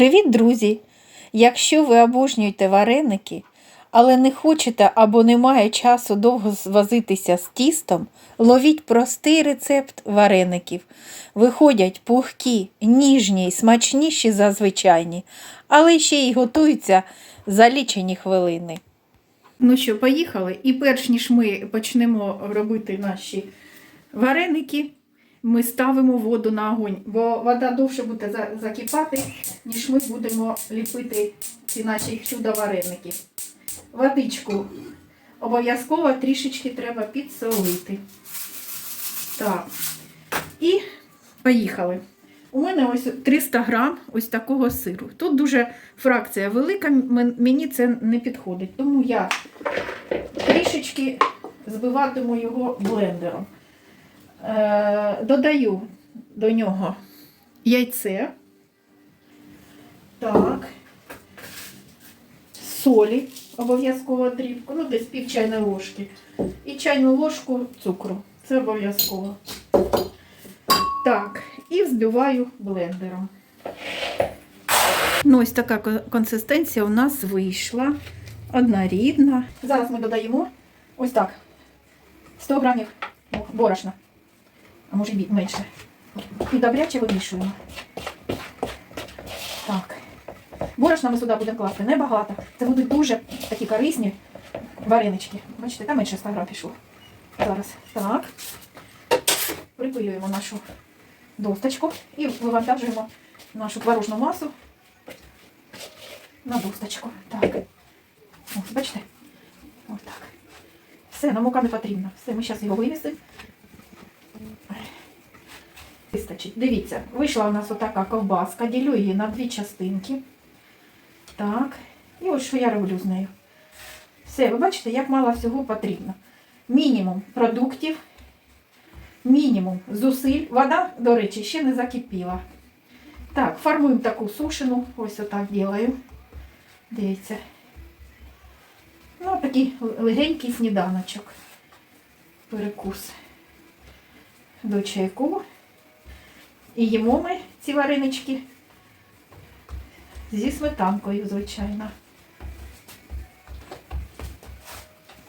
Привіт, друзі! Якщо ви обожнюєте вареники, але не хочете або немає часу довго звозитися з тістом, ловіть простий рецепт вареників. Виходять пухкі, ніжні й смачніші за звичайні, але ще й готуються за лічені хвилини. Ну що, поїхали? І перш ніж ми почнемо робити наші вареники, ми ставимо воду на огонь, бо вода довше буде за- закипати, ніж ми будемо ліпити ці наші чудо-вареники. Водичку обов'язково трішечки треба підсолити. Так. І поїхали. У мене ось 300 грам ось такого сиру. Тут дуже фракція велика, мені це не підходить. Тому я трішечки збиватиму його блендером. Е, додаю до нього яйце. Так. Солі обов'язково дрібку, ну десь пів чайної ложки. І чайну ложку цукру. Це обов'язково. Так, і взбиваю блендером. Ну, ось така консистенція у нас вийшла. Однорідна. Зараз ми додаємо ось так. 100 грамів борошна. А може бі- менше. І добряче вимішуємо. Так. Борошна ми сюди будемо класти небагато. Це будуть дуже такі корисні варенички. Бачите, там менше 100 грам пішло. Зараз. Так. Припилюємо нашу досточку і вивантажуємо нашу творожну масу на досточку. Так. Ось, бачите? Ось так. Все, нам мука не потрібна. Все, ми зараз його вивісимо. Вистачить. Дивіться, вийшла у нас отака ковбаска, ділю її на дві частинки. Так. І ось що я роблю з нею. Все, ви бачите, як мало всього потрібно. Мінімум продуктів, мінімум зусиль. Вода, до речі, ще не закипіла. Так, формуємо таку сушену. Ось отак ділаю. Дивіться. Ну, такий легенький сніданочок. Перекус до чайку. І їмо ми ці варенички зі сметанкою, звичайно.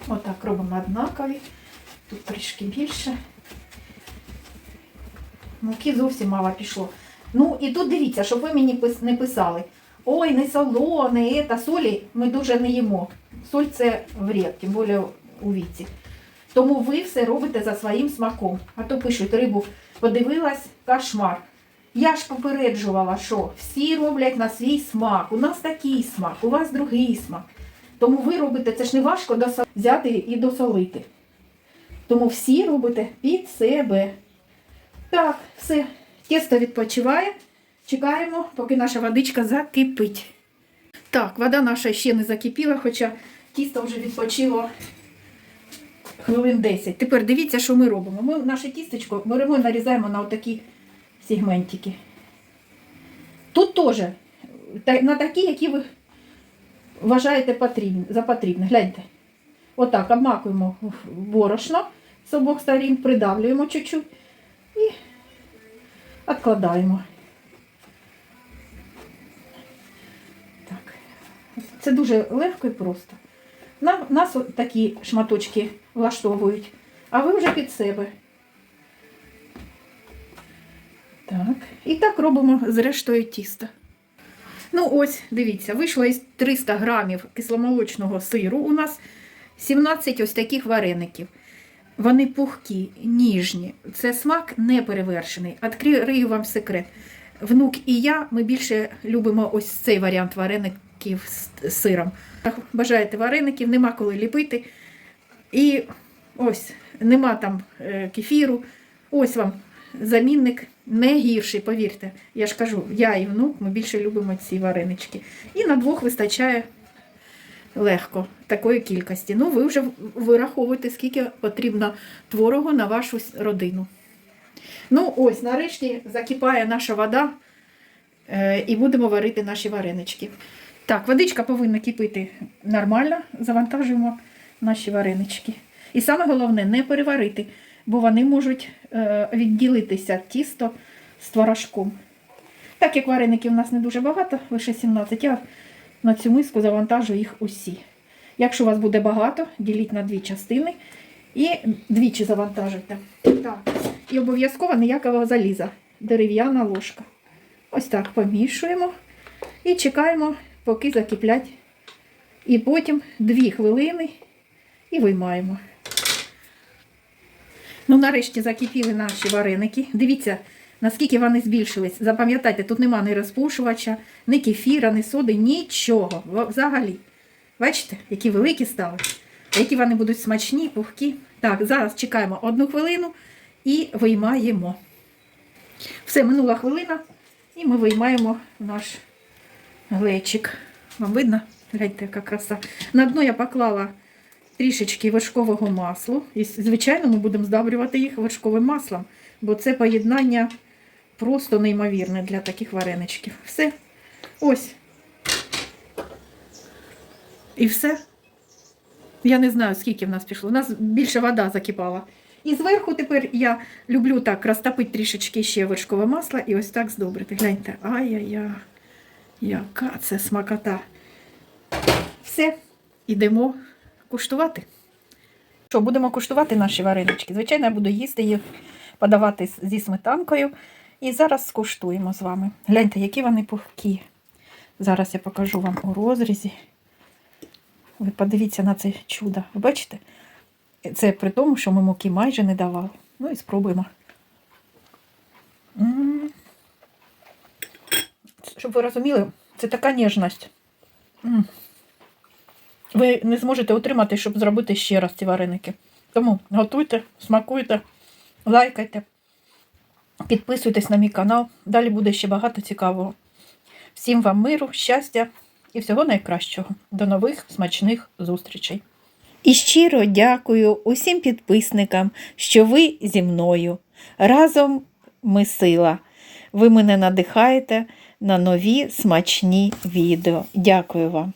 Отак робимо однакові. Тут трішки більше. Муки зовсім мало пішло. Ну і тут дивіться, щоб ви мені не писали. Ой, не солоне, та солі ми дуже не їмо. Соль це вред, тим більше у віці. Тому ви все робите за своїм смаком. А то пишуть, рибу подивилась, кошмар. Я ж попереджувала, що всі роблять на свій смак. У нас такий смак, у вас другий смак. Тому ви робите, це ж не важко досо- взяти і досолити. Тому всі робите під себе. Так, все, тісто відпочиває. Чекаємо, поки наша водичка закипить. Так, вода наша ще не закипіла, хоча тісто вже відпочило хвилин 10. Тепер дивіться, що ми робимо. Ми наше тістечко беремо і нарізаємо на отакі сегментики. Тут теж на такі, які ви вважаєте потрібні, за потрібне. Гляньте. Отак обмакуємо борошно з обох сторін, придавлюємо чуть-чуть і відкладаємо. Так. Це дуже легко і просто. Нам, нас такі шматочки влаштовують, а ви вже під себе. Так. І так робимо з рештою тіста. Ну ось, дивіться, вийшло із 300 грамів кисломолочного сиру у нас 17 ось таких вареників. Вони пухкі, ніжні. Це смак не перевершений. Відкрию вам секрет. Внук і я ми більше любимо ось цей варіант вареників з сиром. Бажаєте вареників, нема коли ліпити. І ось нема там е, кефіру. Ось вам замінник не гірший, повірте. Я ж кажу, я і внук, ми більше любимо ці варенички. І на двох вистачає легко такої кількості. Ну, ви вже вираховуєте, скільки потрібно творогу на вашу родину. Ну, ось, нарешті закипає наша вода е, і будемо варити наші варенички. Так, водичка повинна кипіти нормально, завантажуємо наші варенички. І саме головне не переварити, бо вони можуть е, відділитися тісто з творожком. Так як вареників у нас не дуже багато, лише 17, я на цю миску завантажу їх усі. Якщо у вас буде багато, діліть на дві частини і двічі завантажуйте. Так. І обов'язково ніякого заліза. Дерев'яна ложка. Ось так помішуємо і чекаємо, поки закиплять. І потім 2 хвилини і виймаємо. Ну, нарешті закипіли наші вареники. Дивіться, наскільки вони збільшились. Запам'ятайте, тут нема ні розпушувача, ні кефіра, ні соди, нічого. Взагалі. Бачите, які великі стали. Які вони будуть смачні, пухкі. Так, зараз чекаємо одну хвилину і виймаємо. Все, минула хвилина, і ми виймаємо наш глечик. Вам видно? Гляньте, яка краса. На дно я поклала трішечки вершкового масла. І, звичайно, ми будемо здабрювати їх вершковим маслом, бо це поєднання просто неймовірне для таких вареничків. Все. Ось. І все. Я не знаю, скільки в нас пішло. У нас більше вода закипала. І зверху тепер я люблю так розтопити трішечки ще вершкове масло і ось так здобрити. Гляньте, ай-яй-яй, яка це смакота. Все, йдемо куштувати. Що, будемо куштувати наші варенички. Звичайно, я буду їсти їх, подавати зі сметанкою. І зараз скуштуємо з вами. Гляньте, які вони пухкі. Зараз я покажу вам у розрізі. Ви подивіться на це чудо. Ви бачите? Це при тому, що ми муки майже не давали. Ну і спробуємо. М. Щоб ви розуміли, це така ніжність. Ви не зможете утримати, щоб зробити ще раз ці вареники. Тому готуйте, смакуйте, лайкайте, підписуйтесь на мій канал. Далі буде ще багато цікавого. Всім вам миру, щастя і всього найкращого. До нових смачних зустрічей. І щиро дякую усім підписникам, що ви зі мною. Разом ми сила. Ви мене надихаєте на нові смачні відео. Дякую вам.